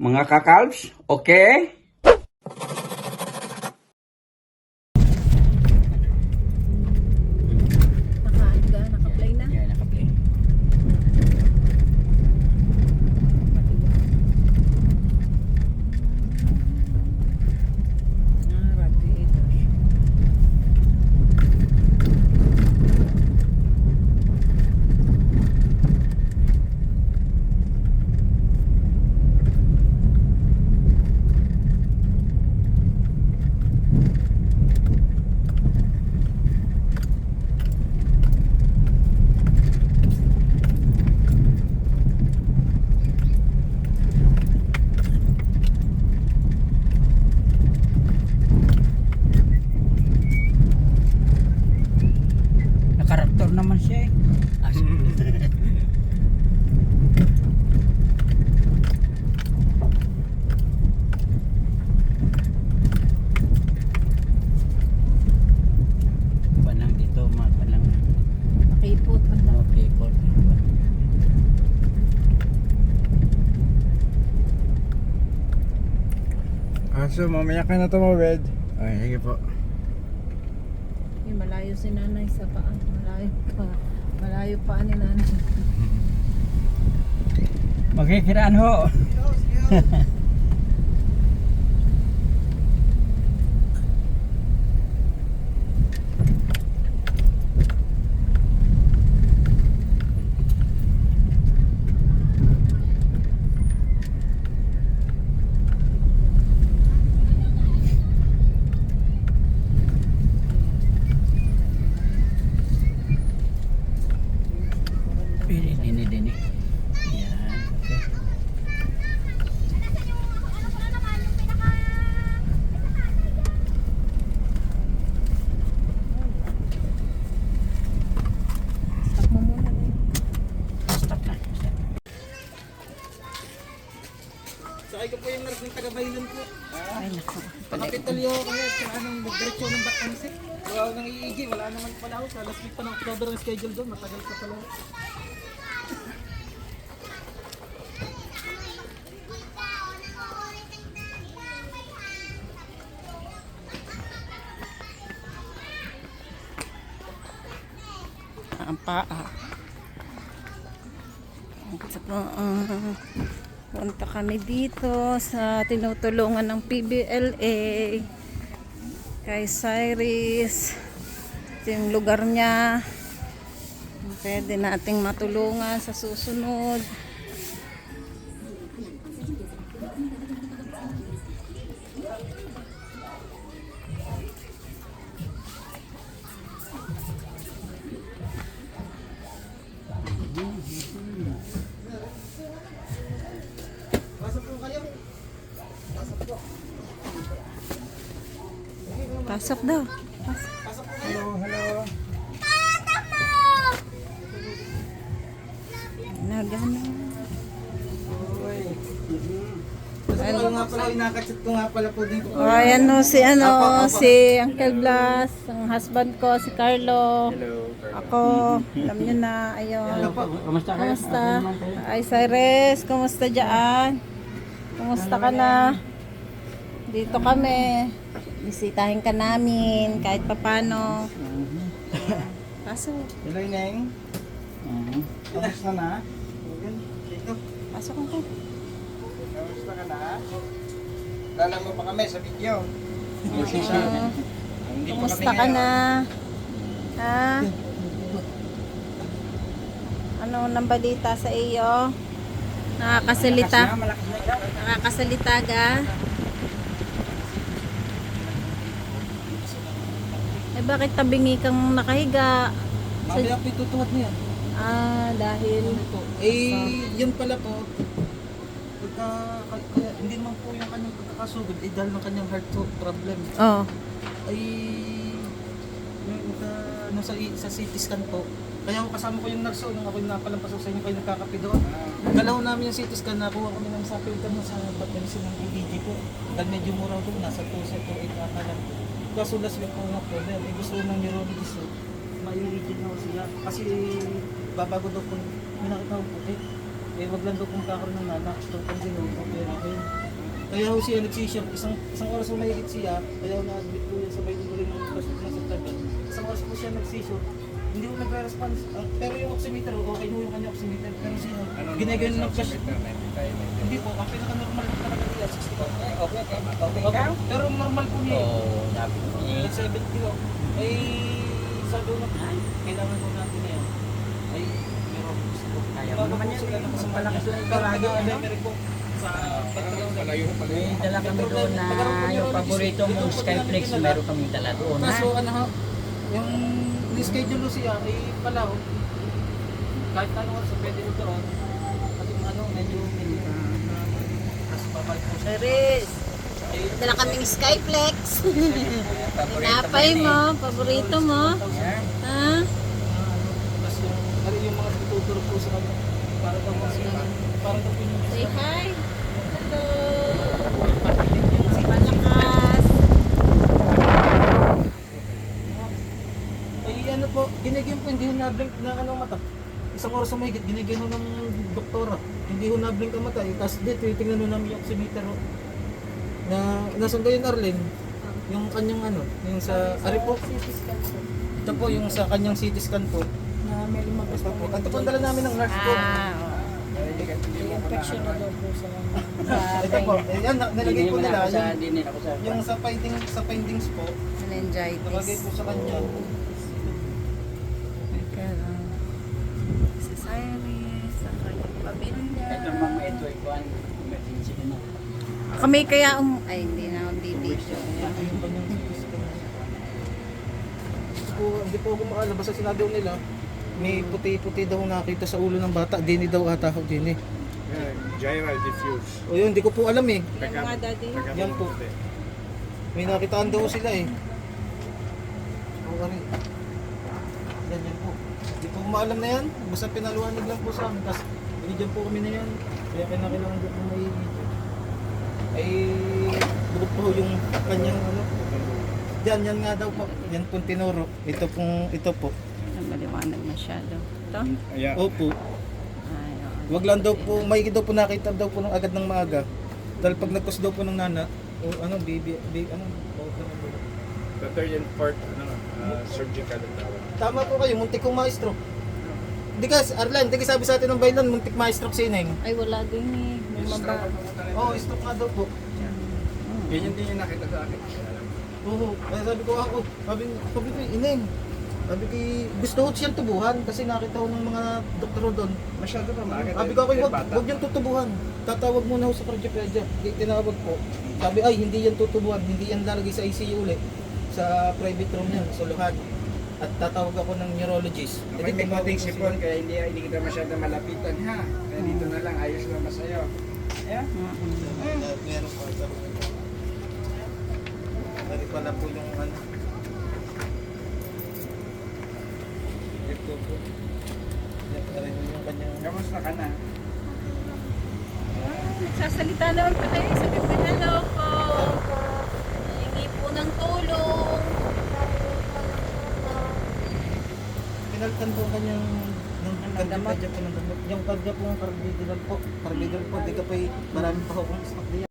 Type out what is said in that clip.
mga kakalbs. Okay? Naka, naka-play na. Yeah, nakaplay. Ah, radiator. Nakaraktor naman siya eh. Ah, Panang dito, mga panang. Nakipot. Banda. Okay po. Ah, so mamaya ka na tumawid. Ay, sige po. Malayo si nanay sa paa. Malayo pa. Malayo pa ni nanay. Magkikiraan ho. Sakay ko po yung nurse ng taga-Baylan po. Ay, naku. Pakapitalyo kaya sa anong nagdiretso ng Batangas eh. Wala nang iigi, wala naman pala ako. Sa last week pa ng October ang schedule doon, matagal pa pala. Ang paa. Saka, uh, punta kami dito sa tinutulungan ng PBLA kay Cyrus. Ito yung lugar niya. Pwede nating matulungan sa susunod. Pasok daw. Pasok. Hello, hello. Nagano. Kasi ko nga pala, inakachat ko nga pala po din ko. O, ayan no, si ano, si Uncle Blas, ang husband ko, si Carlo. Hello. Ako, alam nyo na, ayun. Kumusta kayo? Kumusta? Ay, Cyrus, kumusta dyan? Kumusta ka na? Dito kami. Bisitahin ka namin, kahit papano. Pasok. Hello, Neng. Mhm. Kamusta na? Pasok ako. Kamusta ka na? Lala mo pa kami sa video. Kami ka na? Ha? Ano nang balita sa iyo? Nakakasalita? Nakakasalita ka? Eh bakit tabingi kang nakahiga? Mamaya po itutuwad mo yan. Ah, dahil Eh, yun pala po. Pagka, kaya, hindi naman po yung kanyang pagkakasugod, eh dahil ng kanyang heart problem. oh, ay yung uh, ano sa sa CT scan po. Kaya ako kasama ko yung nurse oh, nung ako yung napalampasok sa inyo kayo nagkakape doon. Galaw namin yung CT scan nakuha kami ng sa filter mo sa Batansin ng EDG po. Dahil medyo mura po, nasa 2 set 2 8 ata lang po. Week po nga po, dahil eh, gusto ng neurologist eh, maiulitin na ako siya. Kasi babago daw po, may nakita ko puti. Eh wag lang daw kung kakaroon ng nanak, ito pang ginoo, okay na kayo. Kaya ho siya nagsishock, isang, isang oras ho mahigit siya, kaya ho na-admit po yan sa Baydong Galing ng Pasok ng September. Isang oras po siya nagsishock, hindi ho nagre-response. Ah, pero yung oximeter, okay ho yung kanya oximeter. Pero siya, ginagayon ng cash. Hindi po, ang pinaka-normal po talaga niya, 60 po. Okay, okay. Okay? Pero normal po niya. Oo, oh, sabi ko. eh. 70 kilo. Ay, sabi ko na, ay, kailangan ko natin na yan. Ay, meron po gusto ko. Kaya mo naman yan. Sila ng Mas kasama. malakas doon yung Pero palagi, ano? taga-America po, Sa Malayo pa May dala kami doon na yung paborito mong Skyflex, meron kami dala doon. Ha? Kaso ano ho, yung ni-schedule ko siya ay pala. Kahit anong oras pwede nito ron. Kasi ano, medyo minit. Tapos babalik po siya. Charis, Ay, dala kaming Skyflex. Eh. mo, paborito mo. Ha? Ano yung mga tuturo po sa kanya. Para daw sila, para daw po yung Say hi. Hello. Si Malakas. Ay ano po, ginigyan po, hindi ho na-blink na ano mata. Isang oras na ginigyan ho ng doktora. Hindi ho na-blink ang mata. Eh, Tapos dito, titingnan ho namin yung oximeter. Na, nasan kayo Arlene? Yung kanyang ano, yung sa, ari po, ito po yung sa kanyang CT scan po. Na may lumabas Ito po, ito po ang dala namin ng nurse po. Ah, Infection na daw. Ito po, yan, na- nilagay po nila. sa, Yung, sa. yung sa finding, sa findings po, nilagay meningitis. po sa kanya. Nagkaroon. Si Cyrus, sa kanyang pamilya. Na. Kami kaya um... Ay, hindi na ako bibidyo. Hindi po, ako makala. Basta sinabi ko nila, may puti-puti daw nakita sa ulo ng bata. Dini daw ata ako dini. Gyral diffuse. O yun, hindi ko po alam eh. Yan nga, daddy. Yan po. May nakitaan daw sila eh. O ano Yan, yan po. Hindi po ko maalam na yan. Basta pinaluwanag lang po sa amin. Tapos binigyan po kami na yan. Kaya kailangan doon po may video. Ay, yung kanyang ano. Yan, yan nga daw po. Yan pong tinuro. Ito pong, ito po. Maliwanag masyado. Ito? Yeah. Opo. Ay, oo. Wag lang daw po, may daw po nakita daw po nung agad ng maaga. Dahil pag nagkos daw po ng nana, o ano, baby, baby ano, ng. The third and fourth, ano, uh, surgical ang tawag. Tama po kayo, muntik kong maestro. Hindi ka, Arlan, hindi ka sabi sa atin ng bailan, muntik maestro si Ineng. Ay, wala din eh. Oo, oh, stroke nga daw po. Ganyan din yung nakita sa akin. Oo, kaya sabi ko ako, sabi, sabi ko, Ineng, sabi ko, gusto ko siyang tubuhan kasi nakita ko ng mga doktor doon. Masyado pa maaga. Sabi ko ako, wag, wag yung tutubuhan. Tatawag muna ako sa cardioplegia. Di tinawag po. Sabi, ay, hindi yan tutubuhan. Hindi yan lalagay sa ICU ulit. Sa private room yan, sa luhan. At tatawag ako ng neurologist. Edi, may konting ko sipon kaya hindi, hindi kita masyado malapitan ha. Kaya dito na lang, ayos lang ba sa'yo? Yeah? Uh, Meron pa. Dari pala po yung ano. Ito po. Yan, dari yung kanyang... Kamusta ka na? Ah, nagsasalita naman pala eh. Sabi ko, hello po. Hingi po ng tulong. Pinalitan po ang kanyang ng Ang kardya gamot? po ng. Yung kardya po ang carbidral po. Di ka pa marami pa akong stock diyan.